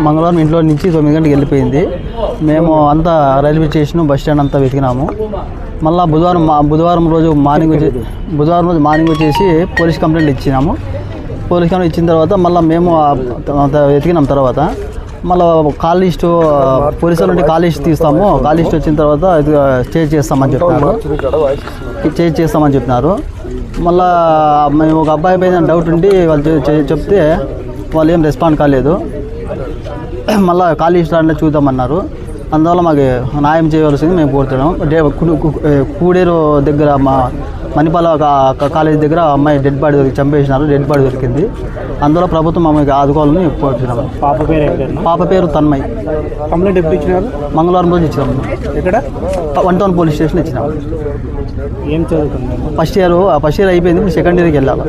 మంగళవారం ఇంట్లో నుంచి తొమ్మిది గంటలకు వెళ్ళిపోయింది. మేము అంతా రైల్వే స్టేషన్ బస్ స్టాండ్ అంతా వెతికినాము. మళ్ళీ బుధవారం మా- బుధవారం రోజు మార్నింగ్ వచ్చి బుధవారం రోజు మార్నింగ్ వచ్చేసి పోలీస్ కంప్లైంట్ ఇచ్చినాము. పోలీస్ కంప్లైంట్ ఇచ్చిన తర్వాత మళ్ళీ మేము వెతికినాం తర్వాత. మళ్ళీ కాల్ లిస్టు పోలీసు నుండి కాల్ లిస్ట్ తీస్తాము. కాల్ లిస్ట్ వచ్చిన తర్వాత ఇది చేస్తామని చెప్తున్నారు స్టేజ్ చేస్తామని చెప్తున్నారు మళ్ళీ మేము ఒక అబ్బాయి పైన డౌట్ ఉండి వాళ్ళు చెప్తే వాళ్ళు ఏం రెస్పాండ్ కాలేదు. మళ్ళా ఖాళీ స్టాండ్లో చూద్దామన్నారు. అందువల్ల మాకు న్యాయం చేయవలసింది మేము కోరుతున్నాం డే కూడేరు దగ్గర మా మణిపాల కాలేజ్ దగ్గర అమ్మాయి డెడ్ బాడీ దొరికి చంపేసినారు డెడ్ బాడీ దొరికింది. అందువల్ల ప్రభుత్వం మమ్మల్ని ఆదుకోవాలని కోరుతున్నాము పాప పేరు పాప పేరు తన్మయ్. కంప్లైంట్ ఎప్పుడు ఇచ్చినారు? మంగళవారం రోజు ఇచ్చినాము ఎక్కడ? వన్ టౌన్ పోలీస్ స్టేషన్ ఇచ్చినాము ఏం చదువుతుంది ఫస్ట్ ఇయర్ ఫస్ట్ ఇయర్ అయిపోయింది ఇప్పుడు సెకండ్ ఇయర్కి వెళ్ళాలి.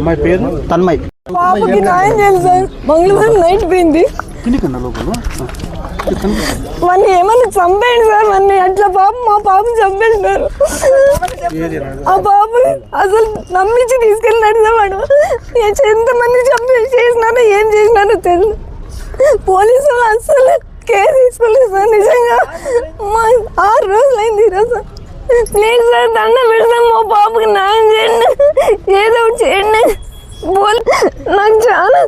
అమ్మాయి పేరు? తన్మయ్. పాపకి న్యాయం చేయాలి సార్. మంగళవారం నైట్ పోయింది. వాడిని ఏమన్నా చంపేయండి సార్ వాడిని అట్లా పాప మా పాపని చంపేసినారు ఆ పాపని అసలు నమ్మించి తీసుకెళ్ళినాడు సార్ వాడు. ఎంతమంది చంపి చేసినారో ఏం చేసినారో తెలియదు పోలీసు వాళ్ళు అసలు కేర్ తీసుకోలేదు సార్ నిజంగా. మా ఆరు రోజులు అయింది ఈరోజు ప్లీజ్ సార్ దండ పెడతాం మా పాపకి న్యాయం చేయండి. ఏదో ఒకటి చేయండి. పోలీ నాకు చాలా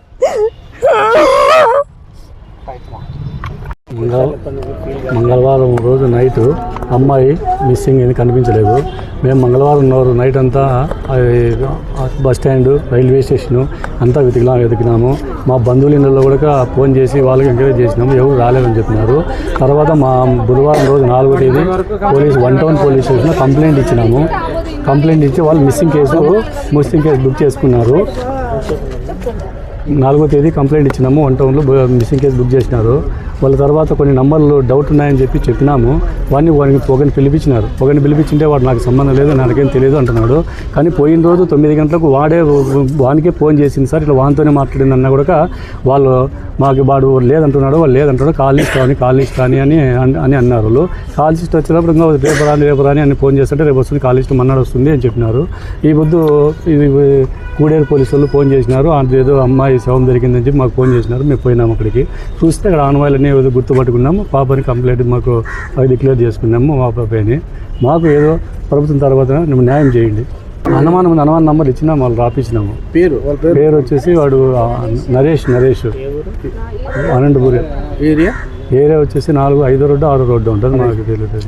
మంగళ మంగళవారం రోజు నైట్ అమ్మాయి మిస్సింగ్ ఏది కనిపించలేదు. మేము మంగళవారం రోజు నైట్ అంతా బస్ స్టాండ్ రైల్వే స్టేషను అంతా వెతికినాం వెతికినాము. మా బంధువుల ఇళ్ళలో కూడా ఫోన్ చేసి వాళ్ళకి ఎంకరేజ్ చేసినాము. ఎవరు రాలేదని చెప్పినారు. తర్వాత మా బుధవారం రోజు నాలుగో తేదీ పోలీస్ వన్ టౌన్ పోలీస్ స్టేషన్లో కంప్లైంట్ ఇచ్చినాము. కంప్లైంట్ ఇచ్చి వాళ్ళు missing case missing case book చేసుకున్నారు. నాలుగో తేదీ కంప్లైంట్ ఇచ్చినాము. వన్ టౌన్లో మిస్సింగ్ కేసు బుక్ చేసినారు. వాళ్ళ తర్వాత కొన్ని నంబర్లు డౌట్ ఉన్నాయని చెప్పి చెప్పినాము. వాడిని వాడిని ఒకరిని పిలిపించినారు. ఒకరిని పిలిపించింటే వాడు నాకు సంబంధం లేదు నాకేం తెలియదు అంటున్నాడు. కానీ పోయిన రోజు తొమ్మిది గంటలకు వాడే వానికే ఫోన్ చేసింది సార్ ఇట్లా వానితోనే మాట్లాడింది అన్న కూడా వాళ్ళు మాకు వాడు లేదంటున్నాడు వాళ్ళు లేదంటున్నాడు కాల్ లిస్ట్ కానీ కాల్ లిస్ట్ కానీ అని అని అన్నారు. వాళ్ళు కాల్ లిస్ట్ వచ్చినప్పుడు ఇంకా రేపు రాని రేపు రాని అని ఫోన్ చేస్తుంటే రేపు వస్తుంది కాల్ లిస్ట్ మన్నాడు వస్తుంది అని చెప్పినారు. ఈ పొద్దు ఇది కూడేరు పోలీసు వాళ్ళు ఫోన్ చేసినారు. ఏదో అమ్మాయి శవం దొరికిందని చెప్పి మాకు ఫోన్ చేసినారు. మేము పోయినాము అక్కడికి. చూస్తే అక్కడ ఆనవాయిలన్నీ ఏదో గుర్తుపట్టుకున్నాము. పాపని కంప్లైంట్ మాకు డిక్లేర్ చేసుకున్నాము మా పాపని. మాకు ఏదో ప్రభుత్వం తర్వాత నువ్వు న్యాయం చేయండి. అనుమానం ఉంది, అనుమానం నంబర్ ఇచ్చినా వాళ్ళు రాపించినాము పేరు? పేరు? వచ్చేసి వాడు నరేష్ నరేష్. అనంతపురి. ఏరియా? ఏరియా వచ్చేసి నాలుగు ఐదో రోడ్డు ఆరో రోడ్డు ఉంటుంది మాకు తెలియదు.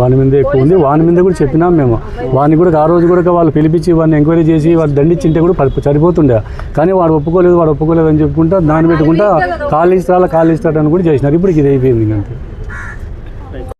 వాని మీద ఎక్కువ ఉంది. వాని మీద కూడా చెప్పినాం మేము. వాడిని కూడా ఆ రోజు కూడా వాళ్ళు పిలిపించి వాడిని ఎంక్వైరీ చేసి వాడు దండించింటే కూడా సరిపోతుండే కానీ వాడు ఒప్పుకోలేదు వాడు ఒప్పుకోలేదు అని చెప్పుకుంటా దాన్ని పెట్టుకుంటా కాల్ ఇస్తారా కాల్ ఇస్తాడని కూడా చేసినారు. ఇప్పుడు ఇది అయిపోయింది ఇంకంతే